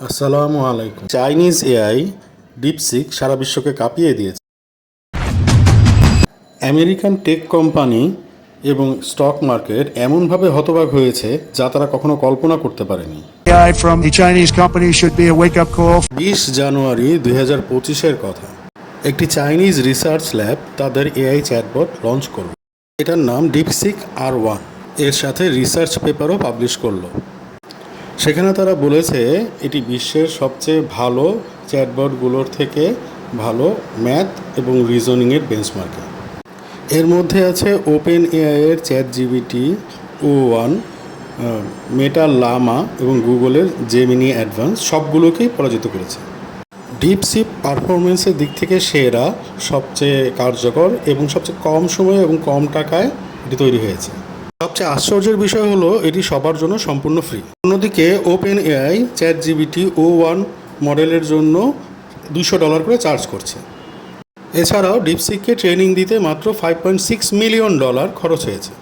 আসসালামু আলাইকুম। Chinese AI DeepSeek সারা বিশ্বকে কাঁপিয়ে দিয়েছে। আমেরিকান টেক কোম্পানি এবং স্টক মার্কেট এমনভাবে হতবাক হয়েছে যা তারা কখনো কল্পনা করতে পারেনি। AI from a Chinese company should be a wake up call. বিশ জানুয়ারি দুই হাজার পঁচিশের কথা। একটি চাইনিজ রিসার্চ ল্যাব তাদের এআই চ্যাটবট লঞ্চ করল। এটার নাম ডিপসিক আর ওয়ানের সাথে রিসার্চ পেপারও পাবলিশ করল। সেখানে তারা বলেছে, এটি বিশ্বের সবচেয়ে ভালো চ্যাটবটগুলোর থেকে ভালো ম্যাথ এবং রিজনিংয়ের বেঞ্চমার্কে। এর মধ্যে আছে open এআইয়ের Chat GPT o one Meta, Llama এবং গুগলের জেমিনি অ্যাডভান্স, সবগুলোকেই পরাজিত করেছে। ডিপ ডিপসিপ পারফরমেন্সের দিক থেকে সেরা, সবচেয়ে কার্যকর এবং সবচেয়ে কম সময়ে এবং কম টাকায় এটি তৈরি হয়েছে। সবচেয়ে আশ্চর্যের বিষয় হলো, এটি সবার জন্য সম্পূর্ণ ফ্রি অন্যদিকে open AI chat GPT o one মডেলের জন্য দুশো ডলার করে চার্জ করছে। এছাড়াও ডিপসিককে ট্রেনিং দিতে মাত্র five point six million dollar খরচ হয়েছে।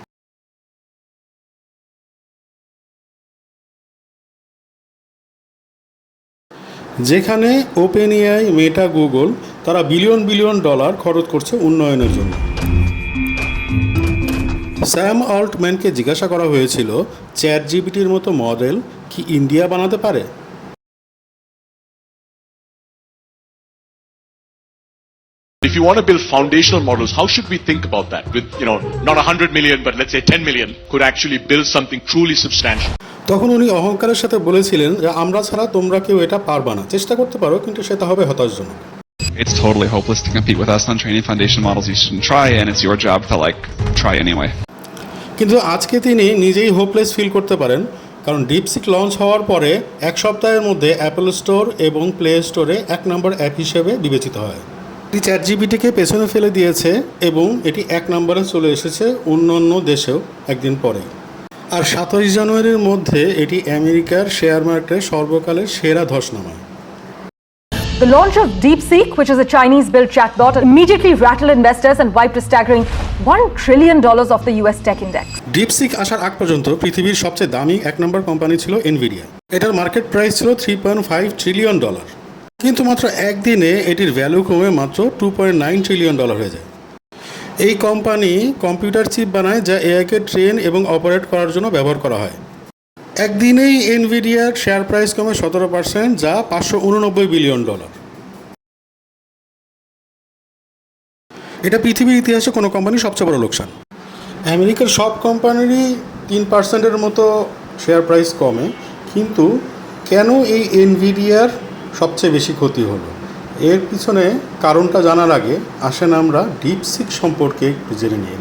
যেখানে ওপেন এআই মেটা গুগল তারা বিলিয়ন বিলিয়ন ডলার খরচ করছে উন্নয়নের জন্য। স্যাম অল্টম্যানকে জিজ্ঞাসা করা হয়েছিল চ্যাট জিবিটির মতো মডেল কি ইন্ডিয়া বানাতে পারে If you want to build foundational models, how should we think about that? With, you know, not 100 million, but let's say 10 million could actually build something truly substantial. তখন উনি অহংকারের সাথে বলেছিলেন যে আমরা ছাড়া তোমরা কেউ এটা পারবা না চেষ্টা করতে পারো কিন্তু সেটা হবে হতাশজনক it's totally hopeless to compete with us on training foundation models you shouldn't try and it's your job to like try anyway কিন্তু আজকে তিনি নিজেই হোপলেস ফিল করতে পারেন, কারণ ডিপসিক লঞ্চ হওয়ার পরে এক সপ্তাহের মধ্যে অ্যাপল স্টোর এবং প্লে স্টোরে এক নম্বর অ্যাপ হিসেবে বিবেচিত হয়। এটি চ্যাট জিবিটিকে পেছনে ফেলে দিয়েছে এবং এটি এক নম্বরে চলে এসেছে অন্য অন্য দেশেও একদিন পরে। আর সাতাশ জানুয়ারির মধ্যে এটি আমেরিকার শেয়ার মার্কেটে সর্বকালের সেরা ধস নামায়। The launch of DeepSeek, which is a Chinese built chatbot, immediately rattled investors and wiped a staggering $1 trillion off the US tech index. DeepSeek আসার আগ পর্যন্ত পৃথিবীর সবচেয়ে দামি এক নম্বর কোম্পানি ছিল এনভিডিয়া এটার মার্কেট প্রাইস ছিল three point five trillion dollar কিন্তু মাত্র একদিনে এটির ভ্যালু কমে মাত্র টু পয়েন্ট ট্রিলিয়ন ডলার হয়ে যায়। এই কোম্পানি কম্পিউটার চিপ বানায় যা এআইকে ট্রেন এবং অপারেট করার জন্য ব্যবহার করা হয়। একদিনেই এনভিডিয়ার শেয়ার প্রাইস কমে সতেরো পার্সেন্ট যা পাঁচশো উননব্বই বিলিয়ন ডলার এটা পৃথিবীর ইতিহাসে কোনো কোম্পানির সবচেয়ে বড় লোকসান। আমেরিকার সব কোম্পানিরই তিন পার্সেন্টের মতো শেয়ার প্রাইস কমে, কিন্তু কেন এই এনভিডিয়ার সবচেয়ে বেশি ক্ষতি হলো? এর পিছনে কারণটা জানার আগে আসেন আমরা ডিপসিক সম্পর্কে একটু জেনে নিই।